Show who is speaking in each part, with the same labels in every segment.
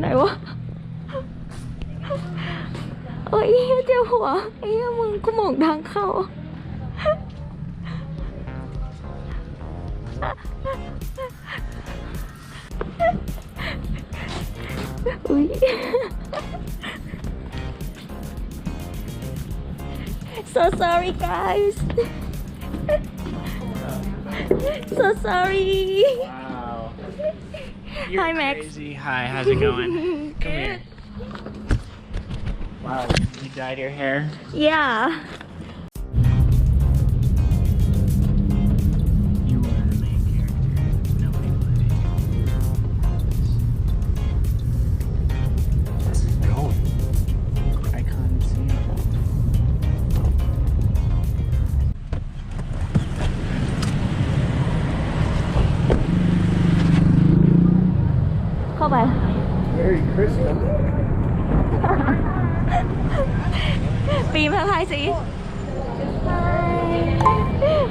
Speaker 1: ไหนวะโอ้ยเหี้ยเจ้าหัวไอ้เหี้ยมึงกูมองทางเข้าอุ้ย so sorry guys so sorry
Speaker 2: You're
Speaker 1: Hi, Max.
Speaker 2: Crazy. Hi, how's it going? Come here. Wow, you dyed your hair?
Speaker 1: yeah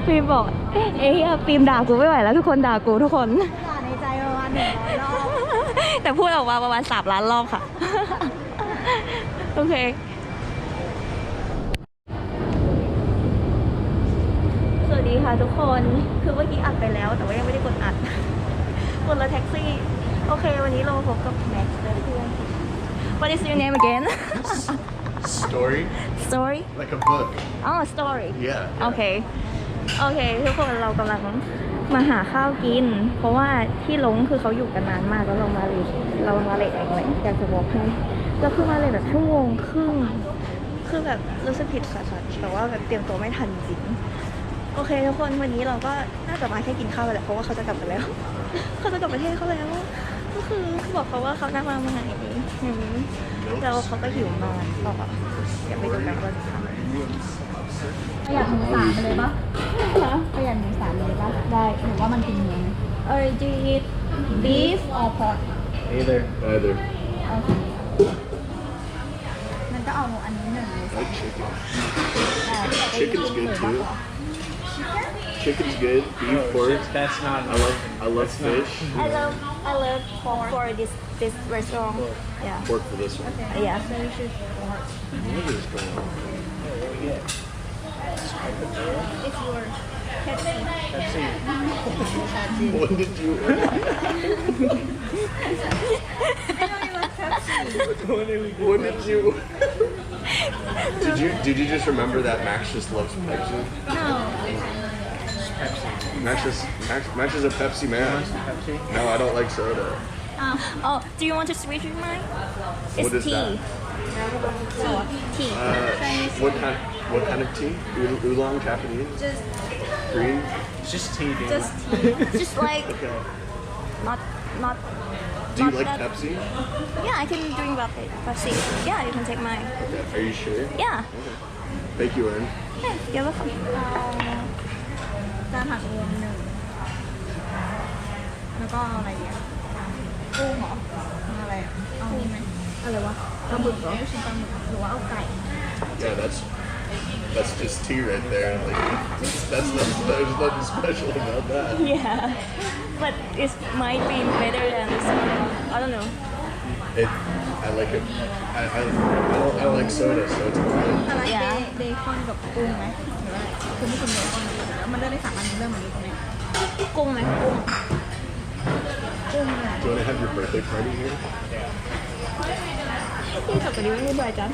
Speaker 1: ปีมบอก เอ้ยปีมด่ากูไม่ไหวแล้วทุกคนด่ากูทุกคน
Speaker 3: ด่าในใจประมาณหนึ่งร้อยรอบ
Speaker 1: แต่พูดออกมาประมาณสามล้านรอบค่ะ โอเคสวัสดีค่ะทุกคนคือเมื่อกี้อัดไปแล้ว แต่ว่ายังไม่ได้กดอัดกดรถแท็กซี่ โอเค วันนี้เรามาพบกับแม็กซ์และเพื่อน What is your name again
Speaker 4: Story?
Speaker 1: Story
Speaker 4: Like a book.
Speaker 1: อ๋อ Story
Speaker 4: Yeah.
Speaker 1: โอเค โอเค ทุกคนเรากำลังมาหาข้าวกิน เพราะว่าที่ลงคือเขาอยู่กันนานมากแล้วเรามาเลทเรามาเลทเองเลยอยากจะบอกให้เราคือมาเลทแบบชั่วโมงครึ่งคือแบบรู้สึกผิดสัสๆแต่ว่าแบบเตรียมตัวไม่ทันจริงโอเคทุกคนวันนี้เราก็น่าจะมาแค่กินข้าวไปแหละเพราะว่าเขาจะกลับไปแล้ว เขาจะกลับประเทศเขาแล้ว ก็คือบอกเขาว่าเขานั่งมาเมื่อไหร่อืมแล้วเขาก็หิวมากก็เดี๋ยวไปดูกันว่าจะทำอะไร
Speaker 3: ประหยัดหมูสามไปเลยปะ ประหยัดหมูสามไปเลยปะได้หรือว่ามันกินเนื้อ
Speaker 1: เออจีด beef
Speaker 3: or pork
Speaker 2: Either.
Speaker 4: Either.
Speaker 3: โอเคมันก็เอาอันนี้หนึ่งเลย
Speaker 4: Like chicken.
Speaker 3: แต่ที่
Speaker 4: Chicken's good too. Chicken's good. Beef, pork.
Speaker 2: That's not.
Speaker 4: I love I love fish.
Speaker 1: I love I love pork for this this restaurant. Yeah.
Speaker 4: Pork for this one.
Speaker 1: Yeah.
Speaker 3: so you should pork
Speaker 4: What is going on?
Speaker 3: It's your Pepsi
Speaker 4: When did you When did you Did you did you just remember that Max just loves Pepsi?
Speaker 3: no
Speaker 4: Max just Max, Max is a Pepsi man.
Speaker 2: Pepsi?
Speaker 4: No, I don't like soda.
Speaker 1: Oh, do you want to switch with mine? It's
Speaker 4: What is
Speaker 1: tea.
Speaker 4: that?
Speaker 1: Tea.
Speaker 4: Uh, what kind what kind of tea? Ool- Oolong, Japanese,
Speaker 3: just
Speaker 4: green.
Speaker 2: It's just tea, dude.
Speaker 3: just tea
Speaker 1: Just like
Speaker 4: Okay.
Speaker 1: not not.
Speaker 4: Do you
Speaker 1: not
Speaker 4: like
Speaker 1: that-
Speaker 4: Pepsi?
Speaker 1: Yeah, I can drink Pepsi. Pepsi. Yeah, you can take mine.
Speaker 4: Are you sure?
Speaker 1: Yeah.
Speaker 4: Thank you, Aaron.
Speaker 1: Yeah, you're welcome.
Speaker 3: จานผักรวมหนึ่งแล้วก็เอาอะไรดีอะกุ้งเหรอเอาอะไรอะเอานี่ไหมอะไรวะปลาหมึกเหรอลูกชิ้นปลาหมึกหรือว่าเอาไก่
Speaker 4: Yeah, that's that's just tea right there. Like that's not, there's nothing special about that.
Speaker 1: Yeah, but it might be better than this one. I don't know.
Speaker 4: It, I like it. I, I, I don't I don't like soda, so it's fine.
Speaker 3: อะไร
Speaker 1: อย่า
Speaker 3: เบคอนกับกุ้งไหมหรือว่าคือไม่กินเบคอนแล้วมันเลือกได้สามอันเริ่มเหมือนนี้ตรงนี้
Speaker 1: กุ้งไหมกุ้ง
Speaker 3: กุ้งเนี่ย
Speaker 4: Do you want to have your birthday party here?
Speaker 1: ที่ขับกันดีไม่บ่อยจัง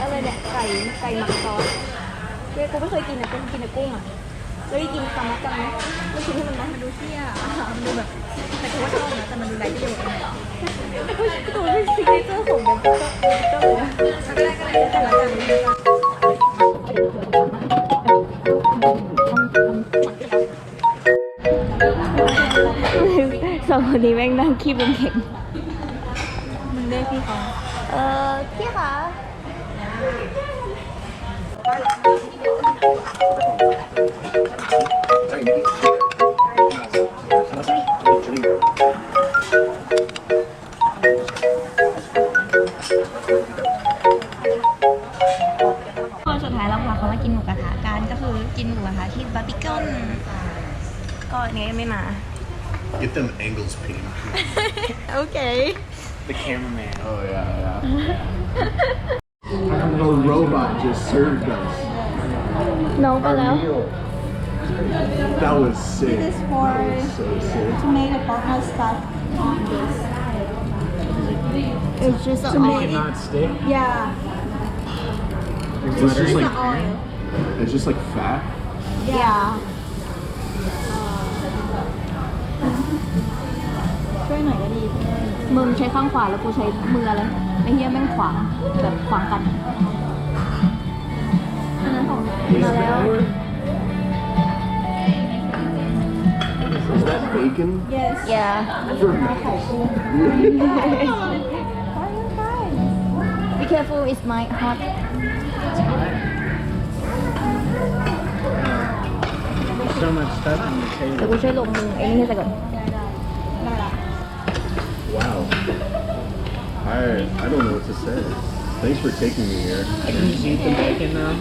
Speaker 1: อะไรเนี่ยไก่ไก่หมักซอสเว้ยกูไม่เคยกินนะกูกินแต่กุ้งอะแล้วได้กินคำมักกันไหมไม่กินให้มันนะ
Speaker 3: มันดูเที่ยมันดูแบบแต่กูว่าชอบนะแต่มันดูไร้ประโยชน์เลย
Speaker 1: แต่กูตัวเป็นซิกเนเจอร์ของมันก็ก็เลยนะ
Speaker 3: ก็ได้ก็ได้แต่ละอย่าง
Speaker 1: สองคนนี้แม่งนั่งขี้บนเข่ง
Speaker 3: มึงเรียกพี่เขา
Speaker 1: เออ ตอนสุดท้ายเราพาเขามากินหมูกระทะกันก็คือกินหมูกระทะที่บาร์บีคอนก็อันนี้ไม่มา
Speaker 4: Get them angles pink.
Speaker 1: โอเค
Speaker 2: The cameraman.
Speaker 4: Oh yeah, yeah. A robot just served us.
Speaker 1: น้องไปแล้ว
Speaker 4: That was sick.
Speaker 3: This for
Speaker 4: So sick.
Speaker 3: to make a partner stuff on this.
Speaker 1: It's just
Speaker 3: To make it,
Speaker 2: Not stick.
Speaker 3: yeah,
Speaker 4: It's just
Speaker 3: the
Speaker 4: like
Speaker 3: oil.
Speaker 4: it's just like fat.
Speaker 1: yeah
Speaker 3: ช่วยหน่อยก็ดี
Speaker 1: มึงใช้ข้างขวาแล้วกูใช้มืออะไรไอ้เหี้ยแม่งขวางแบบขวางกันอันนั้นของมาแล้ว
Speaker 4: bacon?
Speaker 3: Yes.
Speaker 1: yeah be careful it's my hot
Speaker 2: So much stuff on the
Speaker 1: เดี๋ยว
Speaker 2: table.
Speaker 1: กูช่วยลงมือไอ้นี่ให้ใส่ก่อน
Speaker 4: Wow. I I don't know what to say. Thanks for taking me here.
Speaker 2: I can just eat the bacon though.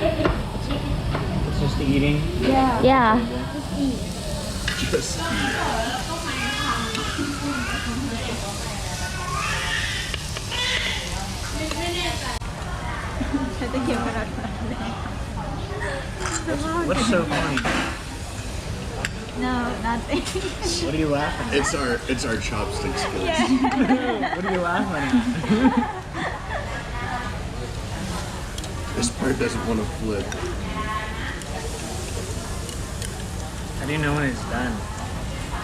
Speaker 2: It's just the eating.
Speaker 3: Yeah.
Speaker 1: yeah
Speaker 4: just
Speaker 2: What's so funny?
Speaker 3: No, nothing.
Speaker 2: What are you laughing at?
Speaker 4: it's our it's our chopstick skills.
Speaker 2: What are you laughing at?
Speaker 4: This part doesn't want to flip.
Speaker 2: How do you know when it's done?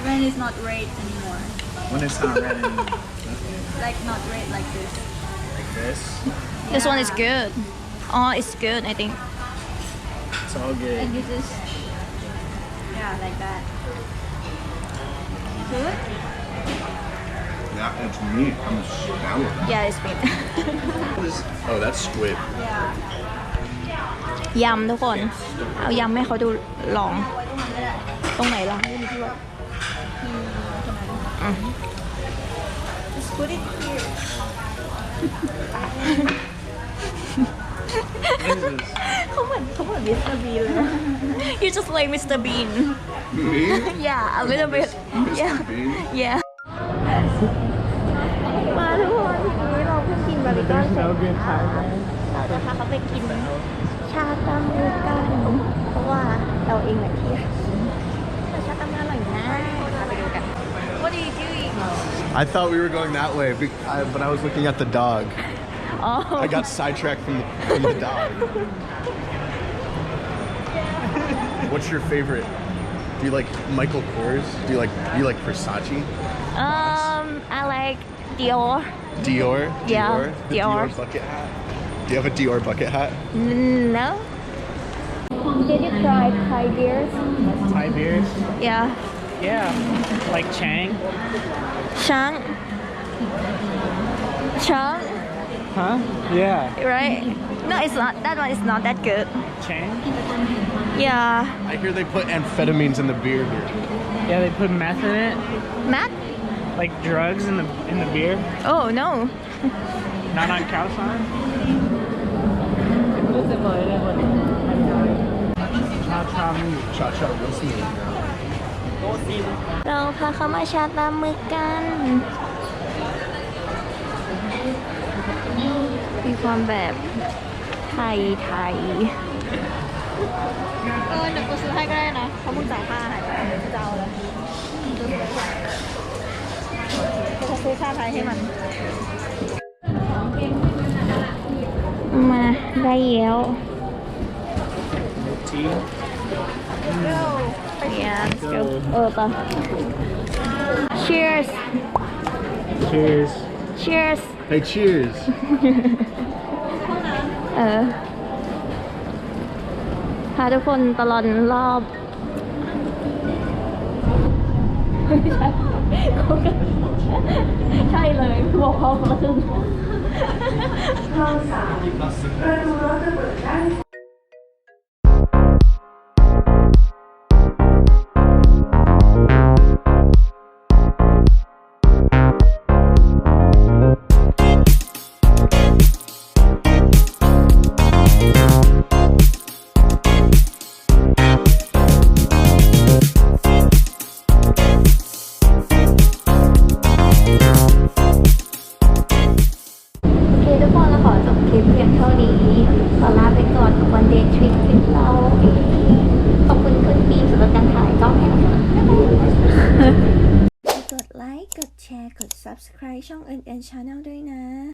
Speaker 3: when it's not red anymore.
Speaker 2: When it's not red anymore.
Speaker 3: Like not red like this.
Speaker 2: Like this.
Speaker 1: this one is good oh it's good I think
Speaker 2: It's all good.
Speaker 3: And this is yeah, like that. Good.
Speaker 4: Yeah, it's meat. I'm astounded.
Speaker 1: yeah it's good
Speaker 4: What is? Oh, that's squid.
Speaker 3: Yeah.
Speaker 1: ยำทุกคน เอายำให้เขาดูลอง
Speaker 3: ไว้ตรงนั้นก็ได้
Speaker 1: ตรงไหนล่ะ
Speaker 3: Just put it here.
Speaker 2: What is this?
Speaker 1: เขาเหมือนเขาเหมือนมิสเตอร์บีนเลย You just like Mr. Bean
Speaker 4: Me?
Speaker 1: Yeah a little bit Yeah
Speaker 4: Bean?
Speaker 1: Yeah มาทุกคนทีนี้เราเพิ่งกินบาร์บีคอนเสร็จ
Speaker 2: So good, Thai
Speaker 1: เราจะพาเขาไปกิน ชาตามมือกันเพราะว่าเราเองแหละที่อยากกินแต่ชาตามอร่อยนะเราไปดูกัน What are you doing
Speaker 4: I thought we were going that way, be- I- but I was looking at the dog.
Speaker 1: Oh
Speaker 4: I got sidetracked from the, from the dog. What's your favorite? Do you like Michael Kors? Do you like do you like Versace?
Speaker 1: Um I like Dior
Speaker 4: Dior?
Speaker 1: Yeah,
Speaker 4: The
Speaker 1: Dior.
Speaker 4: bucket hat. Do you have a Dior bucket hat?
Speaker 1: No. Did you try Thai beers?
Speaker 2: Thai beers?
Speaker 1: Yeah.
Speaker 2: Yeah. Like Chang?
Speaker 1: Chang? Chang?
Speaker 2: Huh? Yeah.
Speaker 1: Right? No, it's not. That one is not that good.
Speaker 2: Chang?
Speaker 1: Yeah.
Speaker 4: I hear they put amphetamines in the beer here.
Speaker 2: Yeah, they put meth in it.
Speaker 1: Meth?
Speaker 2: Like drugs in the in the beer?
Speaker 1: Oh no.
Speaker 2: not on calcium. Cha meat.
Speaker 4: Cha cha real smooth now.
Speaker 1: เราพาเขามาชาตามมือกัน มีความแบบไทยไทย
Speaker 3: เออเดี๋ยวกูซื้อให้ก็ได้นะเพราะมึงจ่ายค่าอาหารไปจะเอาแล้วกูจะซื้อชาไทยให้มัน
Speaker 1: มาได้แล้ว
Speaker 2: Tea.
Speaker 1: Yeah, let's go. เออปะ Cheers
Speaker 2: Cheers.
Speaker 1: Cheers
Speaker 4: Hey, cheers.
Speaker 1: เออพาทุกคนตลอดรอบใช่เลยบอกพ่อคนละครึ่ง どうぞ。 ช่องเอื่นแอนชาแนลด้วยนะ